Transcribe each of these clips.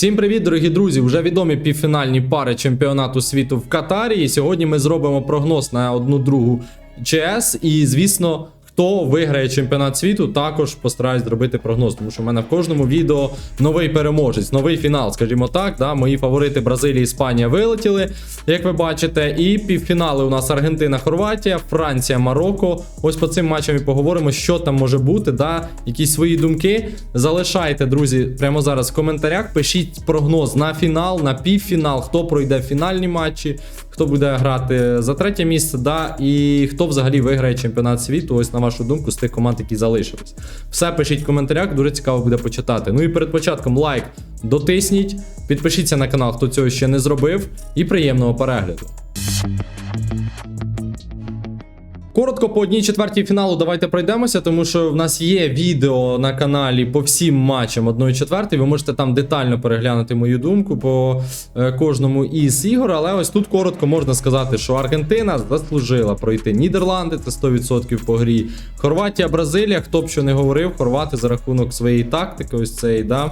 Всім привіт, дорогі друзі! Вже відомі півфінальні пари чемпіонату світу в Катарі. І сьогодні ми зробимо прогноз на одну другу ЧС. І, звісно, хто виграє чемпіонат світу, також постараюсь зробити прогноз. Тому що в мене в кожному відео новий переможець, новий фінал, скажімо так. Да? Мої фаворити Бразилія, Іспанія вилетіли, як ви бачите. І півфінали у нас Аргентина, Хорватія, Франція, Марокко. Ось по цим матчам і поговоримо, що там може бути. Да? Якісь свої думки. Залишайте, друзі, прямо зараз в коментарях. Пишіть прогноз на фінал, на півфінал, хто пройде фінальні матчі, хто буде грати за третє місце, да, і хто взагалі виграє чемпіонат світу. Ось на вашу думку, з тих команд, які залишились. Все пишіть в коментарях, дуже цікаво буде почитати. Ну і перед початком лайк дотисніть, підпишіться на канал, хто цього ще не зробив, і приємного перегляду. Коротко по одній четвертій фіналу давайте пройдемося, тому що в нас є відео на каналі по всім матчам одної четвертої. Ви можете там детально переглянути мою думку по е, кожному із ігор. Але ось тут коротко можна сказати, що Аргентина заслужила пройти Нідерланди, це 100% по грі. Хорватія, Бразилія, хто б що не говорив, хорвати за рахунок своєї тактики, ось цей, да.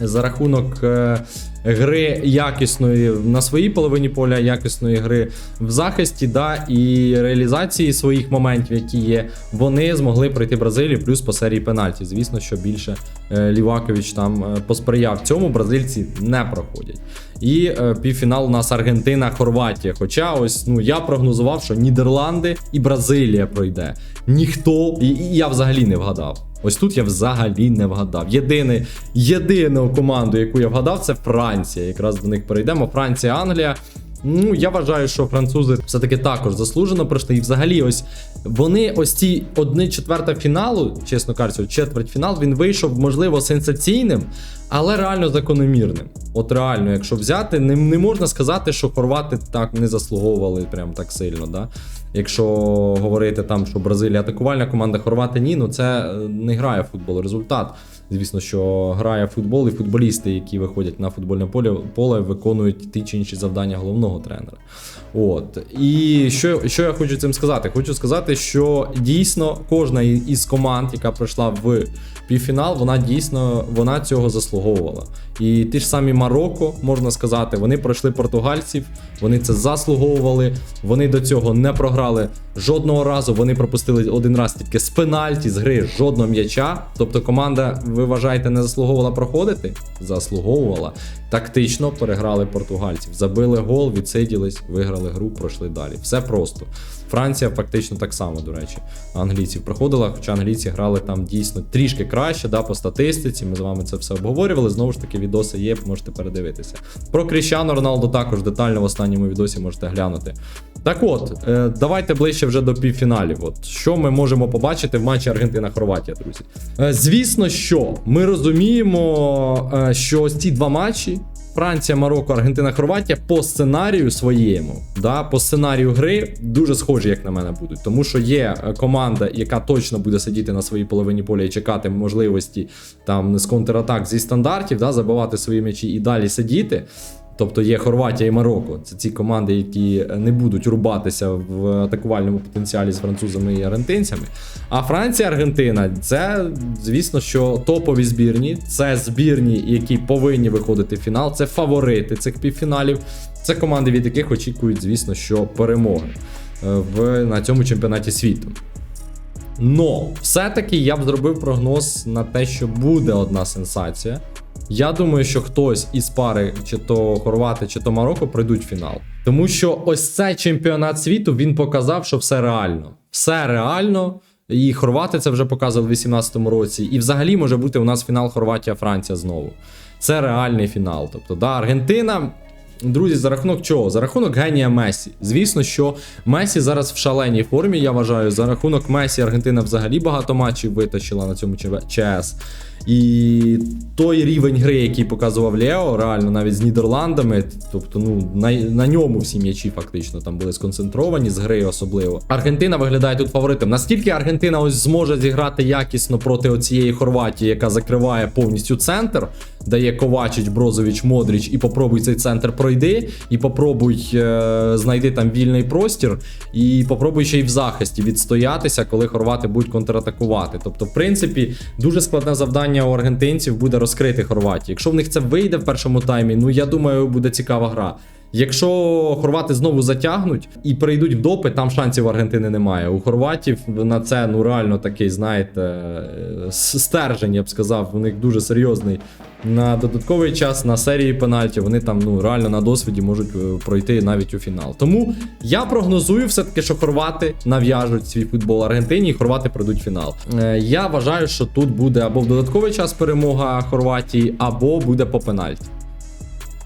За рахунок е, гри якісної на своїй половині поля, якісної гри в захисті, да, і реалізації своїх моментів, які є, вони змогли пройти Бразилію плюс по серії пенальті. Звісно, що більше Лівакович там е, посприяв цьому. Бразильці не проходять. І е, півфінал у нас Аргентина, Хорватія. Хоча ось ну я прогнозував, що Нідерланди і Бразилія пройде. Ніхто, і, і я взагалі не вгадав. Ось тут я взагалі не вгадав. Єдине, єдину команду, яку я вгадав, це Франція. Якраз до них перейдемо. Франція, Англія. Ну, я вважаю, що французи все-таки також заслужено пройшли. І взагалі, ось вони, ось ці одни четверта фіналу, чесно кажучи, четвертьфінал, він вийшов, можливо, сенсаційним, але реально закономірним. От реально, якщо взяти, не, не можна сказати, що хорвати так не заслуговували прям так сильно. Да? Якщо говорити там, що Бразилія атакувальна команда, хорвати ні, ну це е, не грає в футбол. Результат. Звісно, що грає в футбол, і футболісти, які виходять на футбольне поле, поле виконують ті чи інші завдання головного тренера. От. І що, що я хочу цим сказати? Хочу сказати, що дійсно кожна із команд, яка пройшла в півфінал, вона дійсно вона цього заслуговувала. І ті ж самі Марокко, можна сказати, вони пройшли португальців, вони це заслуговували. Вони до цього не програли жодного разу. Вони пропустили один раз тільки з пенальті, з гри жодного м'яча. Тобто команда, ви вважаєте, не заслуговувала проходити? Заслуговувала. Тактично переграли португальців. Забили гол, відсиділись, виграли гру, пройшли далі. Все просто. Франція фактично так само, до речі, англійців проходила, хоча англійці грали там дійсно трішки краще, да, по статистиці. Ми з вами це все обговорювали. Знову ж таки, відоси є, можете передивитися. Про Кріщану Роналду також детально в останньому відосі можете глянути. Так от, е, давайте ближче вже до півфіналів. От що ми можемо побачити в матчі Аргентина-Хорватія, друзі. Е, звісно, що ми розуміємо, е, що ось ці два матчі. Франція, Марокко, Аргентина, Хорватія по сценарію своєму, да, по сценарію гри дуже схожі, як на мене, будуть. Тому що є е, команда, яка точно буде сидіти на своїй половині поля і чекати можливості там з контратак зі стандартів, да, забивати свої м'ячі і далі сидіти. Тобто є Хорватія і Марокко. Це ці команди, які не будуть рубатися в атакувальному потенціалі з французами і аргентинцями. А Франція, Аргентина це, звісно, що топові збірні, це збірні, які повинні виходити в фінал. Це фаворити цих півфіналів. Це команди, від яких очікують, звісно, що перемоги е, в, на цьому чемпіонаті світу. Но все-таки я б зробив прогноз на те, що буде одна сенсація. Я думаю, що хтось із пари, чи то Хорвати, чи то Марокко, пройдуть фінал. Тому що ось цей чемпіонат світу він показав, що все реально. Все реально. І Хорвати це вже показували в 2018 році. І взагалі може бути у нас фінал Хорватія-Франція знову. Це реальний фінал. Тобто, да, Аргентина. Друзі, за рахунок чого? За рахунок генія Месі. Звісно, що Месі зараз в шаленій формі, я вважаю. За рахунок Месі Аргентина взагалі багато матчів витащила на цьому ЧС. І той рівень гри, який показував Лео, реально навіть з Нідерландами, тобто ну на, на ньому всі м'ячі фактично там були сконцентровані з гри особливо. Аргентина виглядає тут фаворитом. Наскільки Аргентина ось зможе зіграти якісно проти оцієї Хорватії, яка закриває повністю центр, дає Ковачич, Брозович, Модріч, і попробуй цей центр пройди, і попробуй е, знайди там вільний простір, і попробуй ще й в захисті відстоятися, коли хорвати будуть контратакувати. Тобто, в принципі, дуже складне завдання у аргентинців буде розкрити Хорватію. Якщо в них це вийде в першому таймі, ну я думаю, буде цікава гра. Якщо хорвати знову затягнуть і перейдуть в допит, там шансів Аргентини немає. У хорватів на це ну реально такий, знаєте, стержень, я б сказав, у них дуже серйозний. На додатковий час на серії пенальтів вони там ну реально на досвіді можуть е, пройти навіть у фінал. Тому я прогнозую все-таки, що хорвати нав'яжуть свій футбол Аргентині, і хорвати пройдуть фінал. Е, Я вважаю, що тут буде або в додатковий час перемога Хорватії, або буде по пенальті.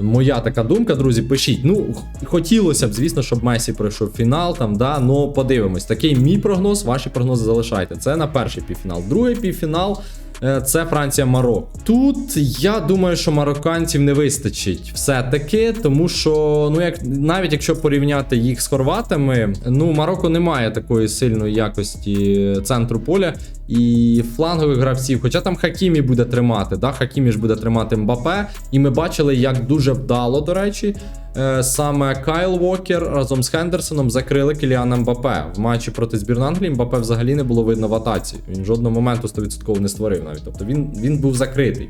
Моя така думка, друзі, пишіть. Ну, хотілося б, звісно, щоб Месі пройшов фінал, там, да, но подивимось. Такий мій прогноз, ваші прогнози залишайте. Це на перший півфінал. Другий півфінал е, це Франція-Марокко. Тут я думаю, що марокканців не вистачить все-таки, тому що, ну, як навіть якщо порівняти їх з хорватами, ну, Марокко не має такої сильної якості центру поля і флангових гравців. Хоча там Хакімі буде тримати, да? Хакімі ж буде тримати Мбапе. І ми бачили, як дуже вдало, до речі, саме Кайл Вокер разом з Хендерсоном закрили Кіліана Мбапе. В матчі проти збірної Англії Мбапе взагалі не було видно в атаці. Він жодного моменту 100% не створив навіть. Тобто він, він був закритий.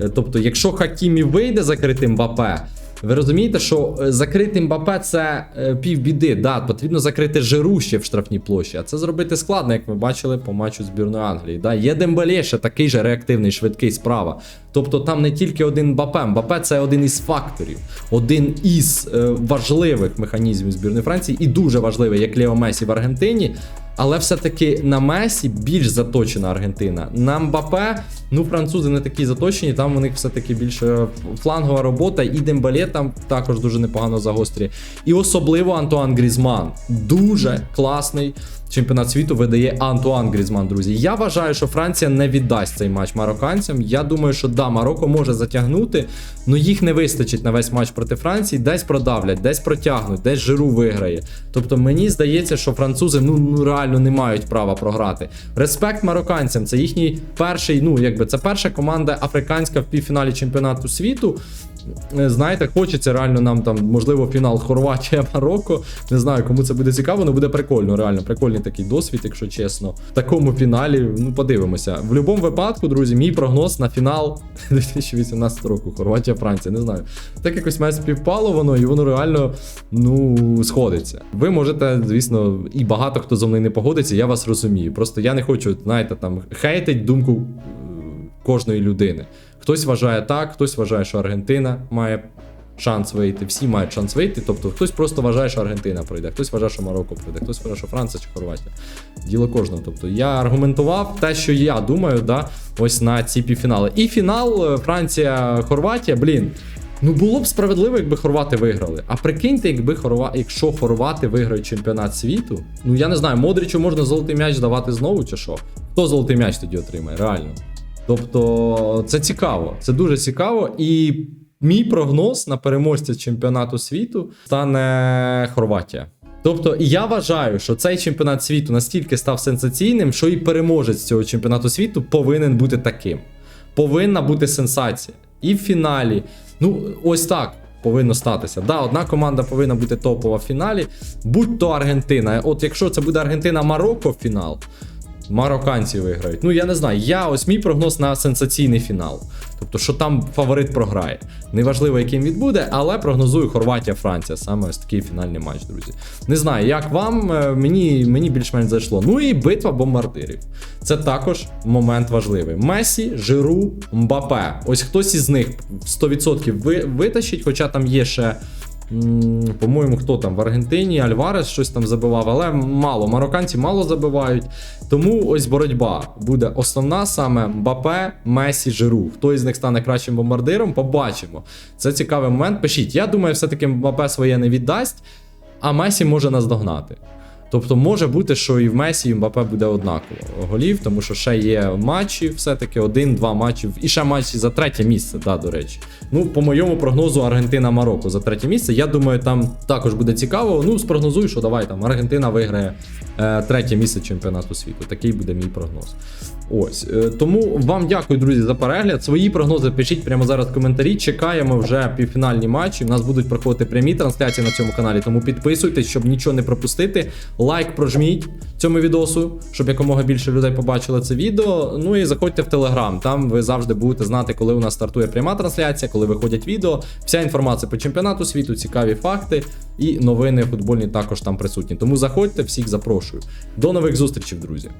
Е, Тобто, якщо Хакімі вийде закритим Мбапе, ви розумієте, що е, закрити Мбапе це е, півбіди. Да, потрібно закрити Жиру ще в штрафній площі, а це зробити складно, як ми бачили по матчу збірної Англії. Да, є Дембелє ще такий же реактивний, швидкий справа. Тобто там не тільки один Мбапе. Мбапе це один із факторів, один із е, важливих механізмів збірної Франції і дуже важливий, як Лео Месі в Аргентині. Але все-таки на Месі більш заточена Аргентина. На Мбапе, ну французи не такі заточені, там у них все-таки більше флангова робота, і Дембелє там також дуже непогано загострює. І особливо Антуан Грізман. Дуже класний чемпіонат світу видає Антуан Грізман, друзі. Я вважаю, що Франція не віддасть цей матч марокканцям. Я думаю, що да, Марокко може затягнути, але їх не вистачить на весь матч проти Франції. Десь продавлять, десь протягнуть, десь жиру виграє. Тобто мені здається, що французи ну, ну реально не мають права програти. Респект марокканцям. Це їхній перший, ну якби це перша команда африканська в півфіналі чемпіонату світу. Е, Знаєте, хочеться реально нам там, можливо, фінал Хорватія Марокко. Не знаю, кому це буде цікаво, але буде прикольно, реально прикольний такий досвід, якщо чесно. В такому фіналі, ну подивимося. В будь-якому випадку, друзі, мій прогноз на фінал 2018 року. Хорватія, Франція, не знаю. Так якось має співпало воно, і воно реально ну сходиться. Ви можете, звісно, і багато хто зо мною не погодиться, я вас розумію. Просто я не хочу, знаєте, там хейтить думку кожної людини. Хтось вважає так, хтось вважає, що Аргентина має шанс вийти. Всі мають шанс вийти. Тобто хтось просто вважає, що Аргентина пройде, хтось вважає, що Марокко пройде, хтось вважає, що Франція чи Хорватія. Діло кожного. Тобто я аргументував те, що я думаю, да, ось на ці півфінали. І фінал е, Франція-Хорватія, блін. Ну було б справедливо, якби хорвати виграли. А прикиньте, якби хорва... якщо хорвати виграють чемпіонат світу. Ну я не знаю, Модрічу можна золотий м'яч давати знову чи що? Хто золотий м'яч тоді отримає? Реально. Тобто це цікаво, це дуже цікаво. І мій прогноз на переможця чемпіонату світу стане Хорватія. Тобто, я вважаю, що цей чемпіонат світу настільки став сенсаційним, що і переможець цього чемпіонату світу повинен бути таким. Повинна бути сенсація. І в фіналі. Ну, ось так повинно статися. Да, одна команда повинна бути топова в фіналі, будь то Аргентина. От якщо це буде Аргентина-Марокко фінал, марокканці виграють. Ну я не знаю. Я ось мій прогноз на сенсаційний фінал. Тобто, що там фаворит програє. Неважливо, яким він буде, але прогнозую Хорватія-Франція. Саме ось такий фінальний матч, друзі. Не знаю, як вам, е, мені, мені більш-менш зайшло. Ну і битва бомбардирів. Це також момент важливий. Месі, Жиру, Мбапе. Ось хтось із них 100% ви, витащить, хоча там є ще. По-моєму, хто там в Аргентині, Альварес щось там забивав, але мало. Марокканці мало забивають. Тому ось боротьба буде основна саме Мбапе, Месі, Жиру. Хто із них стане кращим бомбардиром, побачимо. Це цікавий момент. Пишіть. Я думаю, все-таки Мбапе своє не віддасть, а Месі може наздогнати. Тобто може бути, що і в Месі, і в Мбапе буде однаково голів, тому що ще є матчі, все-таки один-два матчі, і ще матчі за третє місце, да, до речі. Ну, по моєму прогнозу, Аргентина-Марокко за третє місце. Я думаю, там також буде цікаво. Ну, спрогнозую, що давай там Аргентина виграє е, третє місце чемпіонату світу. Такий буде мій прогноз. Ось. Е, тому вам дякую, друзі, за перегляд. Свої прогнози пишіть прямо зараз в коментарі. Чекаємо вже півфінальні матчі. У нас будуть проходити прямі трансляції на цьому каналі. Тому підписуйтесь, щоб нічого не пропустити. Лайк прожміть цьому відосу, щоб якомога більше людей побачили це відео. Ну і заходьте в Телеграм. Там ви завжди будете знати, коли у нас стартує пряма трансляція, коли виходять відео. Вся інформація по чемпіонату світу, цікаві факти і новини футбольні також там присутні. Тому заходьте, всіх запрошую. До нових зустрічей, друзі.